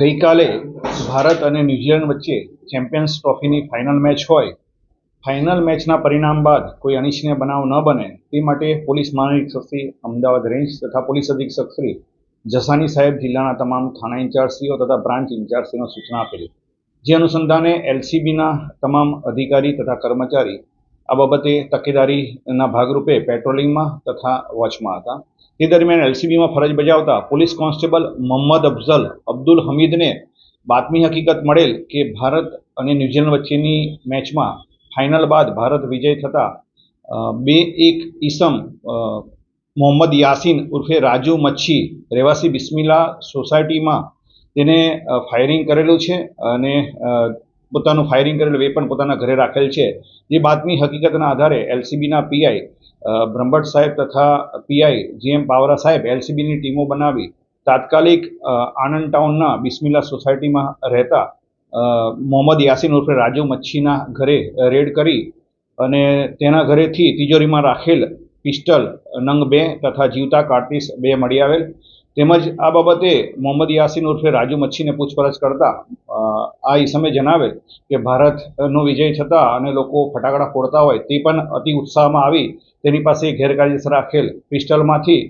ગઈકાલે ભારત અને ન્યૂઝીલેન્ડ વચ્ચે ચેમ્પિયન્સ ટ્રોફીની ફાઇનલ મેચ હોય, ફાઇનલ મેચના પરિણામ બાદ કોઈ અનિચ્છનીય બનાવ ન બને, તે માટે પોલીસ મહાનિરીક્ષક શ્રી અમદાવાદ રેન્જ તથા પોલીસ અધિક્ષક શ્રી જસાની સાહેબ જિલ્લાના તમામ થાણા ઇન્ચાર્જશ્રીઓ તથા બ્રાન્ચ ઇન્ચાર્જશ્રીઓને સૂચના આપેલી. જે અનુસંધાને એલસીબીના તમામ અધિકારી તથા કર્મચારી આ બાબતે તકેદારીના ભાગરૂપે પેટ્રોલિંગમાં તથા વોચમાં હતા. તે દરમિયાન એલસીબીમાં ફરજ બજાવતા પોલીસ કોન્સ્ટેબલ મોહમ્મદ અફઝલ અબ્દુલ હમીદને બાતમી હકીકત મળેલ કે ભારત અને ન્યૂઝીલેન્ડ વચ્ચેની મેચમાં ફાઇનલ બાદ ભારત વિજય થતાં બે એક ઈસમ મોહમ્મદ યાસીન ઉર્ફે રાજુ મચ્છી રહેવાસી બિસ્મિલ્લા સોસાયટીમાં તેને ફાયરિંગ કરેલું છે અને પોતાનું ફાયરિંગ કરેલ વેપન પોતાના ઘરે રાખેલ છે. જે બાતમી હકીકતના આધારે એલસીબીના પીઆઈ બ્રહ્મભટ્ટ સાહેબ તથા પીઆઈ જીએમ પાવરા સાહેબ એલસીબીની ટીમો બનાવી તાત્કાલિક આણંદ ટાઉનના બિસ્મિલ્લા સોસાયટીમાં રહેતા મોહમ્મદ યાસીન ઉર્ફે રાજુ મચ્છીના ઘરે રેડ કરી અને તેના ઘરેથી તિજોરીમાં રાખેલ પિસ્ટલ, નંગ બે તથા જીવતા કાર્ટિસ બે મળી આવેલ. તેમજ આ બાબતે મોહમ્મદ યાસીન ઉર્ફે રાજુ મચ્છીને પૂછપરછ કરતા આ ઈસમે જણાવેલ કે ભારતનો વિજય થતાં અને લોકો ફટાકડા ફોડતા હોય તે પણ અતિ ઉત્સાહમાં આવી તેની પાસે ગેરકાયદેસર રાખેલ પિસ્ટલમાંથી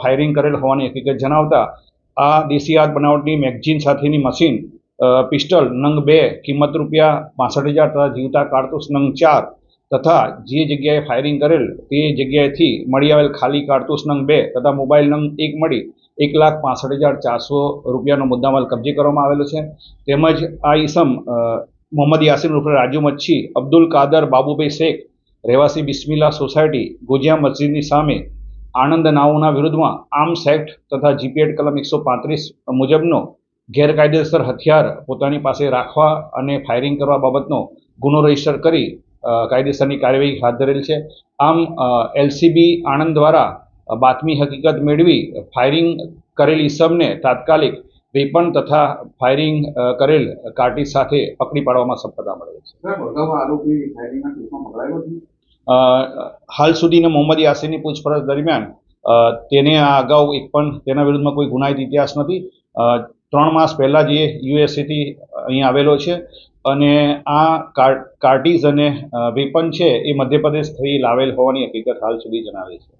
ફાયરિંગ કરેલ હોવાની હકીકત જણાવતા, આ દેશી હાથ બનાવટની મેગઝીન સાથેની મશીન પિસ્ટલ નંગ બે, કિંમત રૂપિયા પાસઠ હજાર તથા જીવતા કારતૂસ નંગ ચાર તથા જે જગ્યાએ ફાયરિંગ કરેલ તે જગ્યાએથી મળી આવેલ ખાલી કારતૂસ નંગ બે તથા મોબાઈલ નંગ એક મળી એક લાખ પાસઠ હજાર ચારસો રૂપિયાનો મુદ્દામાલ કબજે કરવામાં આવેલો છે. તેમજ આ ઈસમ મોહમ્મદ યાસીન ઉર્ફે રાજુ મચ્છી, અબ્દુલ કાદર, બાબુભાઈ શેખ, રહેવાસી બિસ્મિલ્લા સોસાયટી, ગોજિયા મસ્જિદની સામે આણંદ નાઓના વિરુદ્ધમાં આર્મ્સ એક્ટ તથા જીપીએડ કલમ એકસો પાંત્રીસ મુજબનો ગેરકાયદેસર હથિયાર પોતાની પાસે રાખવા અને ફાયરિંગ કરવા બાબતનો ગુનો રજિસ્ટર કરી કાયદેસરની કાર્યવાહી હાથ ધરેલ છે. આમ એલસીબી આણંદ દ્વારા બાતમી હકીકત મેળવી ફાયરિંગ કરેલ ઈસમને તાત્કાલિક વેપન તથા ફાયરિંગ કરેલ કાર્ટી સાથે પકડી પાડવામાં સફળતા મળેલ છે. હાલ સુધીના મોહમ્મદ યાસીનની પૂછપરછ દરમિયાન તેને આ અગાઉ એક પણ તેના વિરુદ્ધમાં કોઈ ગુનાહિત ઇતિહાસ નથી. ત્રણ માસ પહેલાં જ એ યુએસએથી અહીં આવેલો છે. અને આ કાર કાર્ટીઝ અને વેપન છે એ મધ્યપ્રદેશથી લાવેલ હોવાની હકીકત હાલ સુધી જણાવે છે.